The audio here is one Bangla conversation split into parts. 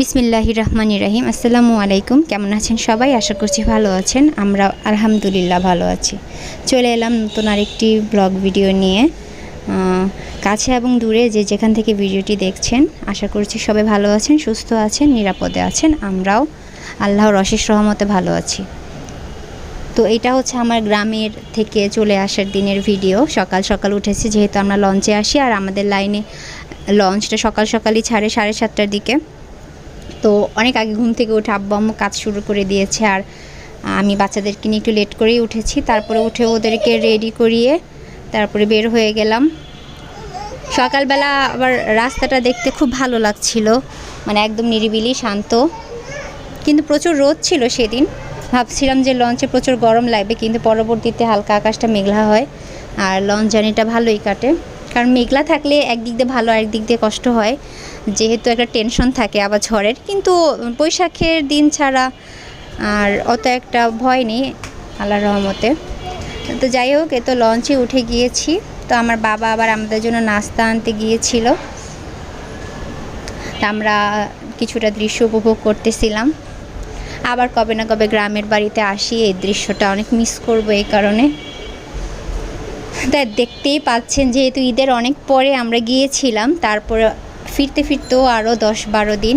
বিসমিল্লাহি রহমান রাহিম। আসসালামু আলাইকুম। কেমন আছেন সবাই? আশা করছি ভালো আছেন। আমরা আলহামদুলিল্লাহ ভালো আছি। চলে এলাম নতুন আরেকটি ব্লগ ভিডিও নিয়ে। কাছে এবং দূরে যে যেখান থেকে ভিডিওটি দেখছেন, আশা করছি সবাই ভালো আছেন, সুস্থ আছেন, নিরাপদে আছেন। আমরাও আল্লাহর অশেষ রহমতে ভালো আছি। তো এটা হচ্ছে আমার গ্রামের থেকে চলে আসার দিনের ভিডিও। সকাল সকাল উঠেছি, যেহেতু আমরা লঞ্চে আসি, আর আমাদের লাইনে লঞ্চটা সকাল সকালই ছাড়ে সাড়ে সাতটার দিকে। তো অনেক আগে ঘুম থেকে উঠে আব্বু আম্মু কাজ শুরু করে দিয়েছে আর আমি বাচ্চাদেরকে নিয়ে একটু লেট করেই উঠেছি। তারপরে উঠে ওদেরকে রেডি করিয়ে তারপরে বের হয়ে গেলাম। সকালবেলা আবার রাস্তাটা দেখতে খুব ভালো লাগছিল। মানে একদম নিরিবিলি, শান্ত। কিন্তু প্রচুর রোদ ছিল সেদিন। ভাবছিলাম যে লঞ্চে প্রচুর গরম লাগবে, কিন্তু পরবর্তীতে হালকা আকাশটা মেঘলা হয়। আর লঞ্চ জার্নিটা ভালোই কাটে। কারণ মেঘলা থাকলে একদিক দিয়ে ভালো আর একদিক দিয়ে কষ্ট হয়। যেহেতু একটা টেনশন থাকে আবার ঝড়ের। কিন্তু বৈশাখের দিন ছাড়া আর অত একটা ভয় নেই আল্লাহর রহমতে। তো যাই হোক এ তো লঞ্চে উঠে গিয়েছি। তো আমার বাবা আবার আমাদের জন্য নাস্তা আনতে গিয়েছিল। তা আমরা কিছুটা দৃশ্য উপভোগ করতেছিলাম। আবার কবে না কবে গ্রামের বাড়িতে আসি, এই দৃশ্যটা অনেক মিস করব এই কারণে। তাই দেখতেই পাচ্ছেন যেহেতু ঈদের অনেক পরে আমরা গিয়েছিলাম, তারপরে ফিরতে ফিরতেও আরও দশ বারো দিন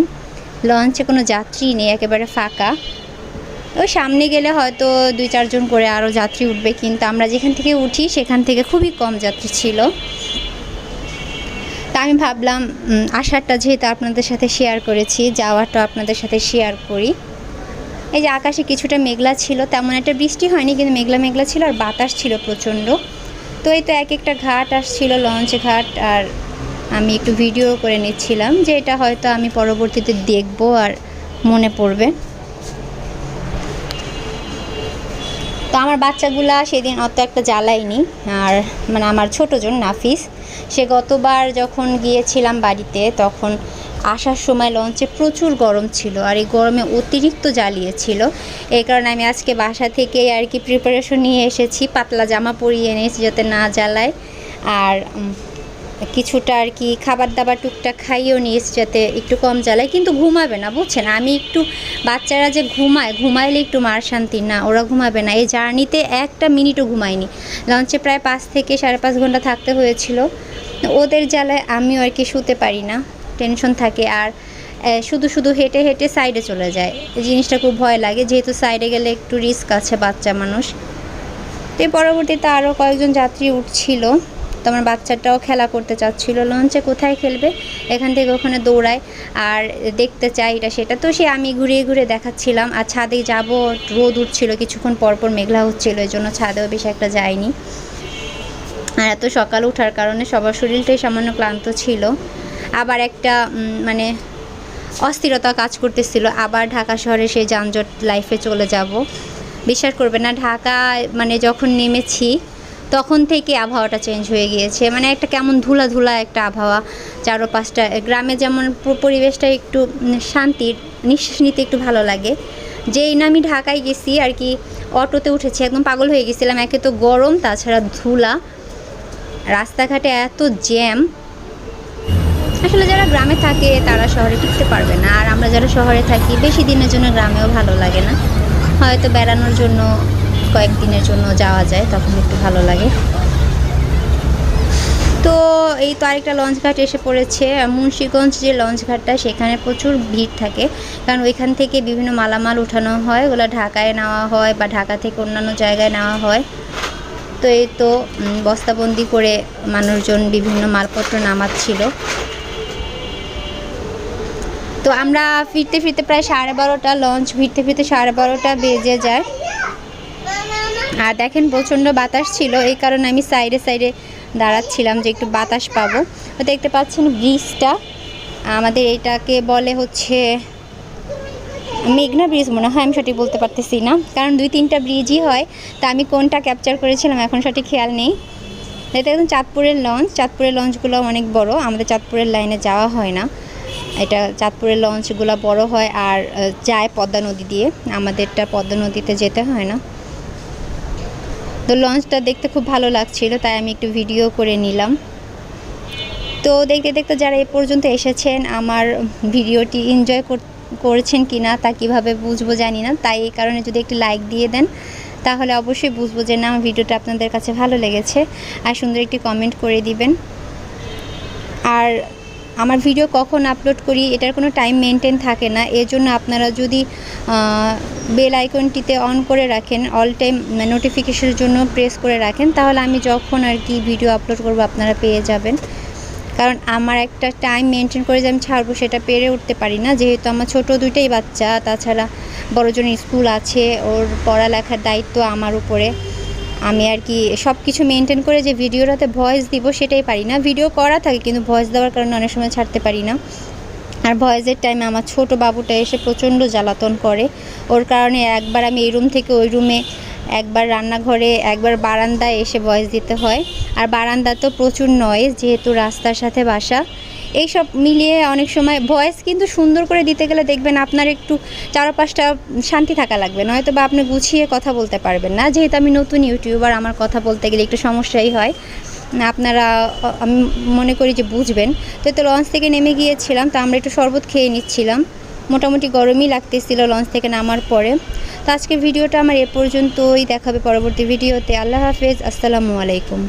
লঞ্চে কোনো যাত্রী নেই, একেবারে ফাঁকা। ওই সামনে গেলে হয়তো দুই চারজন করে আরও যাত্রী উঠবে, কিন্তু আমরা যেখান থেকে উঠি সেখান থেকে খুবই কম যাত্রী ছিল। তা আমি ভাবলাম আসারটা যেহেতু আপনাদের সাথে শেয়ার করেছি যাওয়াটা আপনাদের সাথে শেয়ার করি। এই যে আকাশে কিছুটা মেঘলা ছিল, তেমন একটা বৃষ্টি হয়নি, কিন্তু মেঘলা মেঘলা ছিল আর বাতাস ছিল প্রচণ্ড। তো এই তো এক একটা ঘাট আসছিল লঞ্চ ঘাট, আর আমি একটু ভিডিও করে নিচ্ছিলাম যে এটা হয়তো আমি পরবর্তীতে দেখব আর মনে পড়বে। তো আমার বাচ্চাগুলা সেদিন অত একটা জ্বালায়নি, আর মানে আমার ছোটোজন নাফিস, সে গতবার যখন গিয়েছিলাম বাড়িতে, তখন আসার সময় লঞ্চে প্রচুর গরম ছিল আর এই গরমে অতিরিক্ত জ্বালিয়েছিল। এই কারণে আমি আজকে বাসা থেকে আর কি প্রিপারেশন নিয়ে এসেছি। পাতলা জামা পরিয়ে এনেছি যাতে না জ্বালায়। আর কিছুটা আর কি খাবার দাবার টুকটাক খাইয়েও নিয়েছি যাতে একটু কম জ্বালায়। কিন্তু ঘুমাবে না, বুঝছেন? আমি একটু, বাচ্চারা যে ঘুমায়, ঘুমাইলে একটু মার শান্তি না, ওরা ঘুমাবে না। এই জার্নিতে একটা মিনিটও ঘুমায়নি। লঞ্চে প্রায় পাঁচ থেকে সাড়ে পাঁচ ঘণ্টা থাকতে হয়েছিল। ওদের জ্বালায় আমিও আর কি শুতে পারি না। টেনশন থাকে আর শুধু শুধু হেঁটে হেঁটে সাইডে চলে যায়। এই জিনিসটা খুব ভয় লাগে, যেহেতু সাইডে গেলে একটু রিস্ক আছে বাচ্চা মানুষ। তো পরবর্তীতে আরও কয়েকজন যাত্রী উঠছিল। তো আমার বাচ্চাটাও খেলা করতে চাচ্ছিল। লঞ্চে কোথায় খেলবে? এখান থেকে ওখানে দৌড়ায় আর দেখতে চাই এটা সেটা। তো সে আমি ঘুরিয়ে ঘুরে দেখাচ্ছিলাম। আর ছাদে যাব, রোদ উঠছিল, কিছুক্ষণ পরপর মেঘলা হচ্ছিল, এই জন্য ছাদেও বেশি একটা যায়নি। আর এত সকাল ওঠার কারণে সবার শরীরটাই সামান্য ক্লান্ত ছিল। আবার একটা মানে অস্থিরতা কাজ করতেছিল। আবার ঢাকা শহরে সেই যানজট লাইফে চলে যাব। বিশ্বাস করবে না, ঢাকায় মানে যখন নেমেছি, তখন থেকে আবহাওয়াটা চেঞ্জ হয়ে গিয়েছে। মানে একটা কেমন ধুলা ধুলা একটা আবহাওয়া চারো পাঁচটা গ্রামে যেমন পরিবেশটা একটু শান্তির নিঃশ্বাস নিতে একটু ভালো লাগে। যেই না আমি ঢাকায় গেছি আর কি, অটোতে উঠেছি, একদম পাগল হয়ে গেছিলাম। একে তো গরম, তাছাড়া ধুলা। রাস্তাঘাটে এত জ্যাম আসলে যারা গ্রামে থাকে, তারা শহরে টিকতে পারবে না। আর আমরা যারা শহরে থাকি, বেশি দিনের জন্য গ্রামেও ভালো লাগে না। হয়তো বেড়ানোর জন্য, কয়েকদিনের জন্য যাওয়া যায়, তখন একটু ভালো লাগে। তো এই তো আরেকটা লঞ্চ ঘাট এসে পড়েছে। মুন্সীগঞ্জ যে লঞ্চ ঘাটটা, সেখানে প্রচুর ভিড় থাকে। কারণ ওইখান থেকে বিভিন্ন মালামাল উঠানো হয়। ওগুলো ঢাকায় নেওয়া হয় বা ঢাকা থেকে অন্যান্য জায়গায় নেওয়া হয়। তো এই তো বস্তাবন্দি করে মানুষজন বিভিন্ন মালপত্র নামাচ্ছিল। তো আমরা ফিরতে ফিরতে প্রায় সাড়ে বারোটা লঞ্চ ফিরতে ফিরতে সাড়ে বারোটা বেজে যায়। আর দেখেন প্রচণ্ড বাতাস ছিল, এই কারণে আমি সাইডে সাইডে দাঁড়াচ্ছিলাম যে একটু বাতাস পাবো। তো দেখতে পাচ্ছেন ব্রিজটা, আমাদের এটাকে বলে হচ্ছে মেঘনা ব্রিজ মনে হয়, আমি সঠিক বলতে পারতেছি না। কারণ দুই তিনটা ব্রিজই হয়, তা আমি কোনটা ক্যাপচার করেছিলাম এখন সঠিক খেয়াল নেই। এটা একদম চাঁদপুরের লঞ্চ চাঁদপুরের লঞ্চগুলো অনেক বড়, আমাদের চাঁদপুরের লাইনে যাওয়া হয় না। এটা চাঁদপুরের লঞ্চগুলো বড় হয় আর যায় পদ্মা নদী দিয়ে। আমাদেরটা পদ্মা নদীতে যেতে হয় না। তো লঞ্চটা দেখতে খুব ভালো লাগছিল, তাই আমি একটু ভিডিও করে নিলাম। তো দেখতে দেখতে যারা এ পর্যন্ত এসেছেন, আমার ভিডিওটি এনজয় করেছেন কি না তা কীভাবে বুঝব জানি না। তাই এই কারণে যদি একটি লাইক দিয়ে দেন, তাহলে অবশ্যই বুঝব যে না আমার ভিডিওটা আপনাদের কাছে ভালো লেগেছে। আর সুন্দর একটি কমেন্ট করে দিবেন। আর আমার ভিডিও কখন আপলোড করি, এটার কোনো টাইম মেনটেন থাকে না। এর জন্য আপনারা যদি বেল আইকনটিতে অন করে রাখেন অল টাইম নোটিফিকেশনের জন্য প্রেস করে রাখেন, তাহলে আমি যখন আর কি ভিডিও আপলোড করব, আপনারা পেয়ে যাবেন। কারণ আমার একটা টাইম মেনটেন করে যে আমি ছাড়বো, সেটা পেরে উঠতে পারি না। যেহেতু আমার ছোট দুইটাই বাচ্চা, তাছাড়া বড়জনের স্কুল আছে, ওর পড়ালেখার দায়িত্ব আমার উপরে। আমি আর কি সব কিছু মেনটেন করে যে ভিডিওটাতে ভয়েস দিব সেটাই পারি না। ভিডিও করা থাকে কিন্তু ভয়েস দেওয়ার কারণে অনেক সময় ছাড়তে পারি না। আর ভয়েসের টাইমে আমার ছোট বাবুটা এসে প্রচণ্ড জ্বালাতন করে। ওর কারণে একবার আমি এই রুম থেকে ওই রুমে একবার রান্নাঘরে, একবার বারান্দায় এসে ভয়েস দিতে হয়। আর বারান্দা তো প্রচুর নয়েজ যেহেতু রাস্তার সাথে বাসা এইসব মিলিয়ে অনেক সময় ভয়েস কিন্তু সুন্দর করে দিতে গেলে দেখবেন আপনার একটু চারপাশটা শান্তি থাকা লাগবে। নয়তো বা আপনি গুছিয়ে কথা বলতে পারবেন না। যেহেতু আমি নতুন ইউটিউবার, আমার কথা বলতে গেলে একটু সমস্যাই হয়। আপনারা, আমি মনে করি যে বুঝবেন। তো তো লঞ্চ থেকে নেমে গিয়েছিলাম, তো আমরা একটু শরবত খেয়ে নিচ্ছিলাম। মোটামুটি গরমই লাগতেছিল লঞ্চ থেকে নামার পরে। তো আজকে ভিডিওটা আমার এ পর্যন্তই। দেখাবে পরবর্তী ভিডিওতে। আল্লাহ হাফেজ। আসসালামু আলাইকুম।